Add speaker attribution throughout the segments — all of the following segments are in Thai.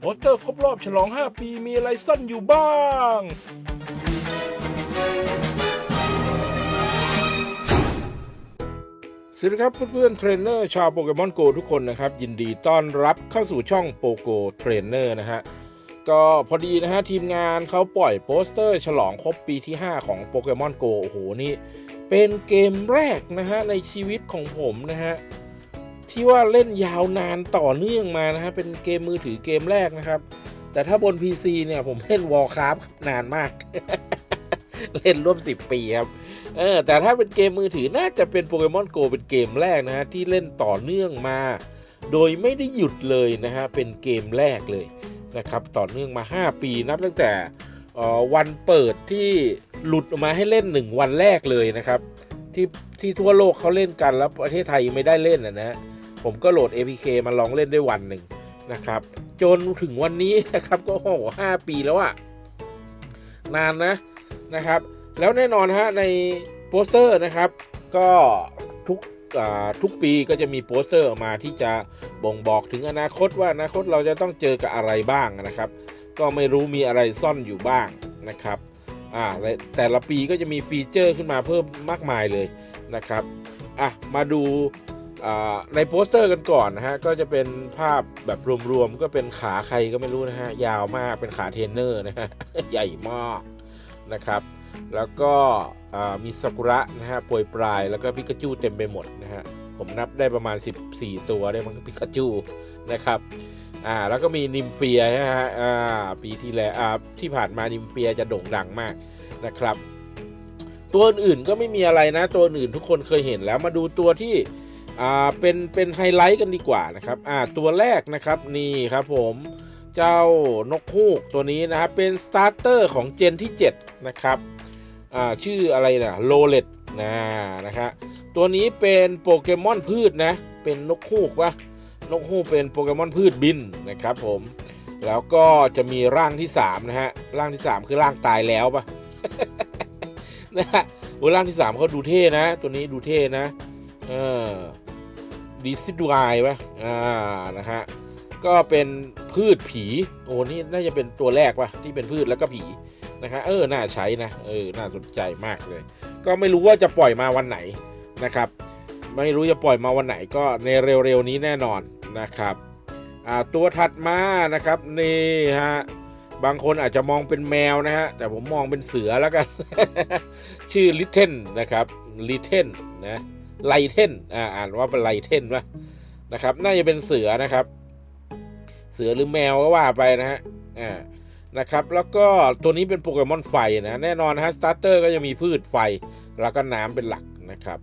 Speaker 1: โปสเตอร์ครบรอบฉลอง 5 ปีมีอะไรซ่อนอยู่บ้าง สวัสดีครับเพื่อนๆเทรนเนอร์ชาวโปเกมอนโกทุกคนนะครับ ยินดีต้อนรับเข้าสู่ช่องโปโกเทรนเนอร์นะฮะ ก็พอดีนะฮะ ทีมงานเขาปล่อยโปสเตอร์ฉลองครบปีที่ 5 ของโปเกมอนโกโอ้โหนี่ เป็นเกมแรกนะฮะ ในชีวิตของผมนะฮะ ที่ว่าเล่นยาวนานต่อเนื่องมานะฮะเป็นเกมมือถือเกมแรกนะครับ แต่ถ้าบน PC เนี่ยผมเล่น Warcraft นานมาก เล่นร่วม 10 ปีครับเออแต่ถ้าเป็นเกมมือถือน่าจะเป็นโปเกมอนโกเป็นเกมแรกนะฮะที่เล่นต่อเนื่องมา โดยไม่ได้หยุดเลยนะฮะเป็นเกมแรกเลยนะครับต่อเนื่องมา 5 ปีนับตั้งแต่วันเปิดที่หลุดออกมาให้เล่น 1 วันแรกเลยนะครับ ที่ที่ทั่วโลกเขาเล่นกันแล้วประเทศไทยยังไม่ได้เล่นนะนะ ผมก็โหลด APK มาลองเล่นได้วันหนึ่งนะครับ จนถึงวันนี้นะครับก็โอ้โหห้าปีแล้วอะนานนะนะครับ แล้วแน่นอนฮะในโปสเตอร์นะครับ ก็ทุกอ่าทุกปีก็จะมีโปสเตอร์ออกมาที่จะบ่งบอกถึงอนาคตว่าอนาคตเราจะต้องเจอกับอะไรบ้างนะครับ ก็ไม่รู้มีอะไรซ่อนอยู่บ้างนะครับอ่าและแต่ละปีก็จะมีฟีเจอร์ขึ้นมาเพิ่มมากมายเลยนะครับอะมาดู ในโปสเตอร์กันก่อนนะฮะก็จะเป็นภาพแบบรวมๆก็เป็นขาใครก็ไม่รู้นะฮะยาวมากเป็นขาเทรนเนอร์นะฮะใหญ่มากนะครับ แล้วก็มีซากุระนะฮะปรยปลายแล้วก็ปิกาจูเต็มไปหมดนะฮะผมนับได้ประมาณ 14 ตัวได้มั้งปิกาจูนะครับอ่าแล้วก็มีนิมเฟียนะฮะอ่าปีที่แล้วอ่าที่ผ่านมานิมเฟียจะโด่งดังมากนะครับ ตัวอื่นก็ไม่มีอะไรนะ ตัวอื่นทุกคนเคยเห็นแล้วมาดูตัวที่ อ่าเป็นเป็นไฮไลท์กันดีกว่านะครับอ่าตัวแรกนะครับนี่ครับผมเจ้านกฮูกตัวนี้นะครับเป็นสตาร์เตอร์ของเจนที่ 7 นะครับอ่าชื่ออะไรนะโลเลตนะนะฮะตัวนี้เป็นโปเกมอนพืชนะเป็นนกฮูกวะนกฮูกเป็นโปเกมอนพืชบินนะครับผมแล้วก็จะมีร่างที่3นะฮะร่างที่ 3 คือร่างตายแล้วปะนะฮะโอ้ร่างที่3เขาดูเท่นะ ตัวนี้ดูเท่นะเออ ดีซิดวายปะอ่านะฮะก็เป็นพืชผีโอ้นี่น่าจะเป็นตัวแรกปะที่เป็นพืชแล้วก็ผีนะครับเออน่าใช้นะเออน่าสนใจมากเลย ก็ไม่รู้ว่าจะปล่อยมาวันไหนนะครับ ไม่รู้จะปล่อยมาวันไหนก็ในเร็วๆนี้แน่นอนนะครับอ่าตัวถัดมานะครับนี่ฮะบางคนอาจจะมองเป็นแมวนะฮะแต่ผมมองเป็นเสือแล้วกัน ชื่อลิเทนนะครับลิเทนนะ ไลเทนอ่าอ่านว่าเป็นไลเทนวะนะครับ น่าจะเป็นเสือนะครับ เสือหรือแมวก็ว่าไปนะฮะอ่านะครับ แล้วก็ตัวนี้เป็นโปเกมอนไฟนะแน่นอนนะฮะสตาร์เตอร์ก็จะมีพืชไฟ แล้วก็น้ำเป็นหลักนะครับ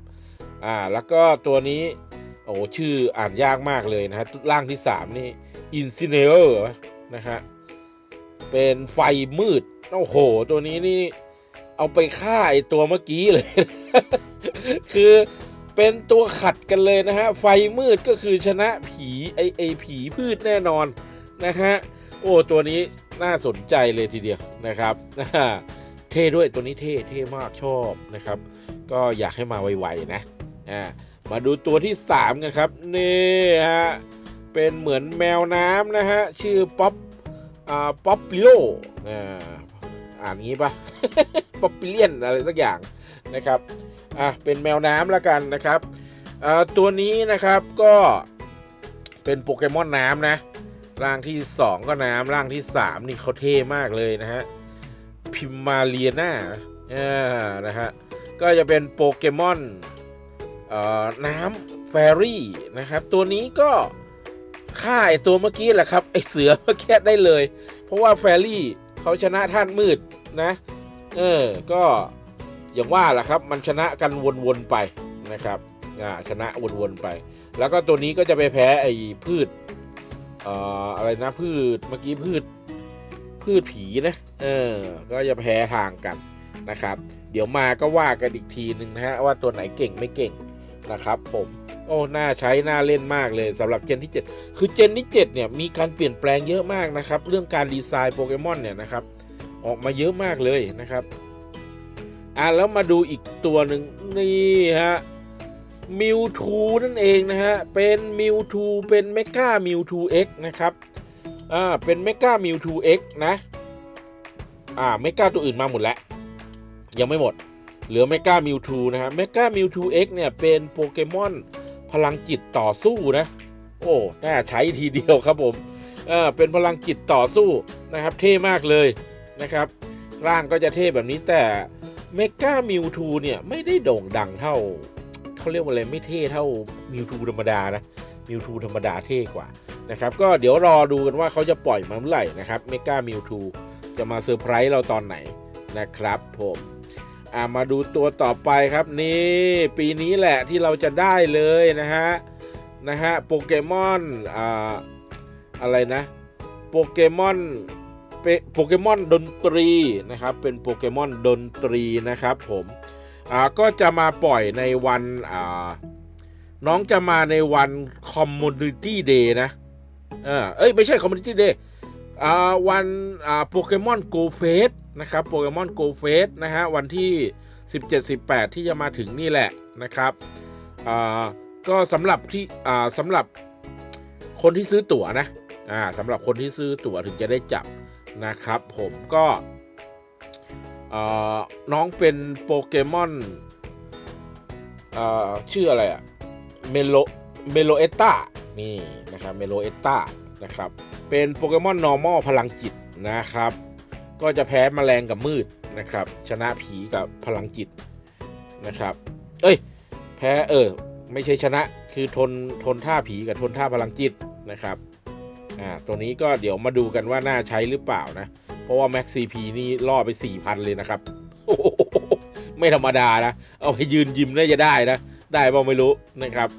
Speaker 1: อ่าแล้วก็ตัวนี้โอ้ชื่ออ่านยากมากเลยนะฮะร่างที่ 3 นี่ Incineroar นะฮะเป็นไฟมืดโอ้โห ตัวนี้นี่เอาไปฆ่าไอตัวเมื่อกี้เลย คือ เป็นตัวขัดกันเลยนะฮะ ไฟมืดก็คือชนะผีไอไอผีพืชแน่นอนนะฮะ โอ้ ตัวนี้น่าสนใจเลยทีเดียวนะครับเท่ด้วยตัวนี้เท่เท่มากชอบนะครับ ก็อยากให้มาไวๆนะอ่ามาดูตัวที่ 3 กันครับ นี่ฮะ เป็นเหมือนแมวน้ำนะฮะ ชื่อป๊อปอ่าป๊อปปิโลอ่าอ่านงี้ปะป๊อปปิเลียนอะไรสักอย่างนะครับ อะเป็นแมวน้ำแล้วกันนะครับตัวนี้นะครับก็เป็นโปเกมอนน้ำนะ ร่างที่ 2 ก็น้ำร่างที่ 3 นี่เขาเท่มากเลยนะฮะพิมมาเลียนาอ่านะฮะก็จะเป็นโปเกมอนน้ำแฟรี่นะครับ ตัวนี้ก็ฆ่าไอตัวเมื่อกี้แหละครับ ไอเสือเมื่อกี้ได้เลย เพราะว่าแฟรี่เขาชนะท่านมืดนะ เออ ก็ อย่างว่าแหละครับ มันชนะกันวนๆไปนะครับอ่าชนะวนๆไป แล้วก็ตัวนี้ก็จะไปแพ้ไอ้พืชเอ่ออะไรนะพืชเมื่อกี้พืชพืชผีนะเออก็จะแพ้ทางกันนะครับ เดี๋ยวมาก็ว่ากันอีกทีหนึ่งนะฮะว่าตัวไหนเก่งไม่เก่งนะครับ ผมโอ้น่าใช้น่าเล่นมากเลยสำหรับเจนที่ 7 คือเจนที่ 7 เนี่ยมีการเปลี่ยนแปลงเยอะมากนะครับ เรื่องการดีไซน์โปเกมอนเนี่ยนะครับ ออกมาเยอะมากเลยนะครับ อะแล้วมาดูอีกตัวหนึ่งนี่ฮะมิวทูนั่นเองนะฮะ เป็นมิวทูเป็นเมกามิวทูเอ็กนะครับ อ่า เป็นเมกามิวทูเอ็กนะ อ่า เมกาตัวอื่นมาหมดแล้ว ยังไม่หมด เหลือเมกามิวทูนะฮะ เมกามิวทูเอ็กเนี่ย เป็นโปเกมอนพลังจิตต่อสู้นะ โอ้ น่าใช้ทีเดียวครับผมเออเป็นพลังจิตต่อสู้นะครับ เท่มากเลยนะครับ ร่างก็จะเท่แบบนี้แต่ เมกามิวทูเนี่ยไม่ได้โด่งดังเท่าเขาเรียกว่าอะไรไม่เท่เท่ามิวทูธรรมดานะมิวทูธรรมดาเท่กว่านะครับก็เดี๋ยวรอดูกันว่าเขาจะปล่อยมาเมื่อไหร่นะครับเมกามิวทูจะมาเซอร์ไพรส์เราตอนไหนนะครับผมอ่ามาดูตัวต่อไปครับนี่ปีนี้แหละที่เราจะได้เลยนะฮะนะฮะโปเกมอนอ่าอะไรนะโปเกมอน โปเกมอนดนตรีนะครับ เป็นโปเกมอนดนตรีนะครับผมอ่าก็จะมาปล่อยในวันอ่าน้องจะมาในวัน Community Day นะเออเอ้ย ไม่ใช่ Community Day อ่าวันอ่าโปเกมอนโกเฟสนะครับโปเกมอนโกเฟสนะฮะ วันที่ 17-18 ที่จะมาถึงนี่แหละนะครับอ่าก็สำหรับที่อ่าสำหรับคนที่ซื้อตั๋วนะอ่าสำหรับคนที่ซื้อตั๋วถึงจะได้จับ นะครับผมก็น้องเป็นโปเกมอนชื่ออะไรอะเมโลเมโลเอตตานี่นะครับเมโลเอตตานะครับเป็นโปเกมอน normal พลังจิตนะครับ ก็จะแพ้แมลงกับมืดนะครับ ชนะผีกับพลังจิตนะครับ เอ้ย แพ้เออ ไม่ใช่ชนะคือทนทนท่าผีกับทนท่าพลังจิตนะครับ อ่าตัวนี้ก็เดี๋ยวมาดูกันว่าน่าใช้หรือเปล่านะ เพราะว่า Max CP นี่ล่อไป 4,000 เลยนะครับโอ้โหไม่ธรรมดานะ เอาไปยืนยิ้มน่าจะได้นะ ได้เปล่าไม่รู้นะครับ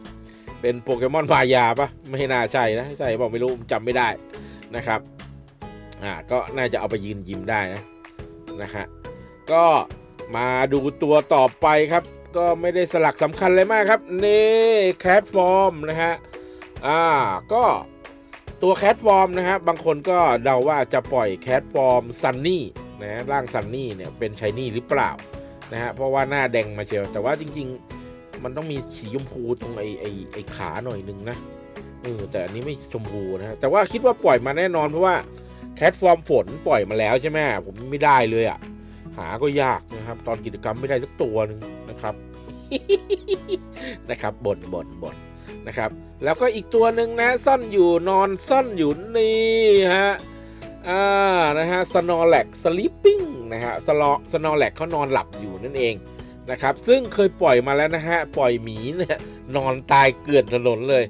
Speaker 1: เป็นโปเกมอนพายาปะไม่น่าใช่นะใช่เปล่าไม่รู้จำไม่ได้นะครับอ่าก็น่าจะเอาไปยืนยิ้มได้นะนะฮะก็มาดูตัวต่อไปครับ ก็ไม่ได้สลักสำคัญเลยมากครับ นี่แคทฟอร์มนะฮะอ่าก็ ตัวแคทฟอร์มนะฮะบางคนก็เดาว่าจะปล่อยแคทฟอร์มซันนี่นะร่างซันนี่เนี่ยเป็นชายนี่หรือเปล่านะฮะเพราะว่าหน้าแดงมาเชียวแต่ว่าจริง ๆ มันต้องมีสีชมพูตรงไอ้ไอ้ไอ้ขาหน่อยนึงนะเออแต่อันนี้ไม่ชมพูนะฮะแต่ว่าคิดว่าปล่อยมาแน่นอนเพราะว่าแคทฟอร์มฝนปล่อยมาแล้วใช่ไหมผมไม่ได้เลยอะ่ะหาก็ยากนะครับตอนกิจกรรมไม่ได้สักตัวหนึ่งนะครับนะครับบ่นบ่นบ่น นะครับ แล้วก็อีกตัวหนึ่งนะซ่อนอยู่นอนซ่อนอยู่นี่ฮะอ่านะฮะสโนแลกสลิปปิ้งนะฮะสลอสนแลกเขานอนหลับอยู่นั่นเองนะครับ ซึ่งเคยปล่อยมาแล้วนะฮะปล่อยหมีเนี่ยนอนตายเกลื่อนถนนเลย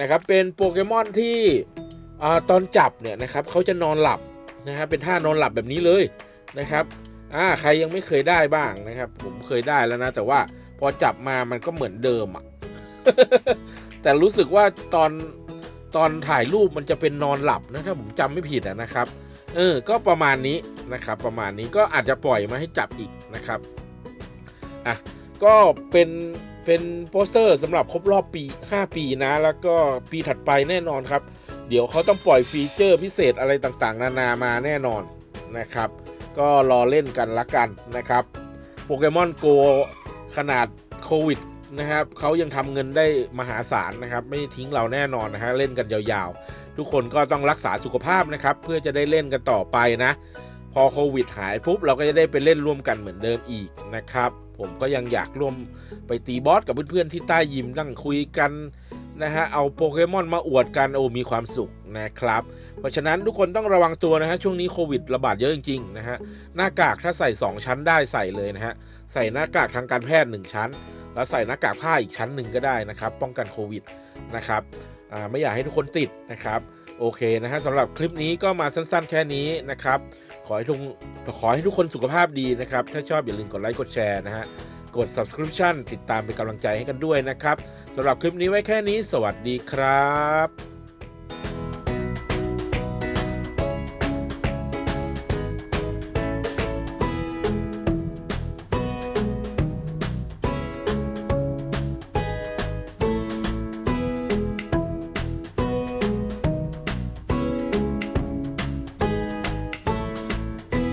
Speaker 1: นะครับเป็นโปเกมอนที่อาตอนจับเนี่ยนะครับเขาจะนอนหลับนะครับเป็นท่านอนหลับแบบนี้เลยนะครับอ่าใครยังไม่เคยได้บ้างนะครับ ผมเคยได้แล้วนะ แต่ว่าพอจับมามันก็เหมือนเดิมอะ่ะ แต่รู้สึกว่าตอนตอนถ่ายรูปมันจะเป็นนอนหลับนะถ้าผมจำไม่ผิดนะครับ เออ ก็ประมาณนี้นะครับ ประมาณนี้ก็อาจจะปล่อยมาให้จับอีกนะครับ อะ ก็เป็นเป็นโปสเตอร์สำหรับครบรอบปี 5 ปีนะ แล้วก็ปีถัดไปแน่นอนครับ เดี๋ยวเขาต้องปล่อยฟีเจอร์พิเศษอะไรต่างๆ นานามาแน่นอนนะครับ ก็รอเล่นกันละกันนะครับ โปเกมอนโกขนาดโควิด นะครับเขายังทำเงินได้มหาศาลนะครับ ไม่ทิ้งเราแน่นอนนะฮะเล่นกันยาวๆ ทุกคนก็ต้องรักษาสุขภาพนะครับ เพื่อจะได้เล่นกันต่อไปนะ พอโควิดหายปุ๊บเราก็จะได้ไปเล่นร่วมกันเหมือนเดิมอีกนะครับ ผมก็ยังอยากร่วมไปตีบอสกับเพื่อนๆที่ใต้ยิมนั่งคุยกันนะฮะเอาโปเกมอนมาอวดกันโอ้มีความสุขนะครับ เพราะฉะนั้นทุกคนต้องระวังตัวนะฮะช่วงนี้โควิดระบาดเยอะจริงๆนะฮะหน้ากากถ้าใส่ 2 ชั้นได้ใส่เลยนะฮะใส่หน้ากากทางการแพทย์ 1 ชั้น แล้วใส่หน้ากากผ้าอีกชั้นหนึ่งก็ได้นะครับ ป้องกันโควิดนะครับไม่อยากให้ทุกคนติดนะครับโอเคนะฮะสำหรับคลิปนี้ก็มาสั้นๆแค่นี้นะครับ ขอให้ทุกขอให้ทุกคนสุขภาพดีนะครับ ถ้าชอบอย่าลืมกดไลค์กดแชร์นะฮะกด subscription ติดตามเป็นกำลังใจให้กันด้วยนะครับสำหรับคลิปนี้ไว้แค่นี้ สวัสดีครับ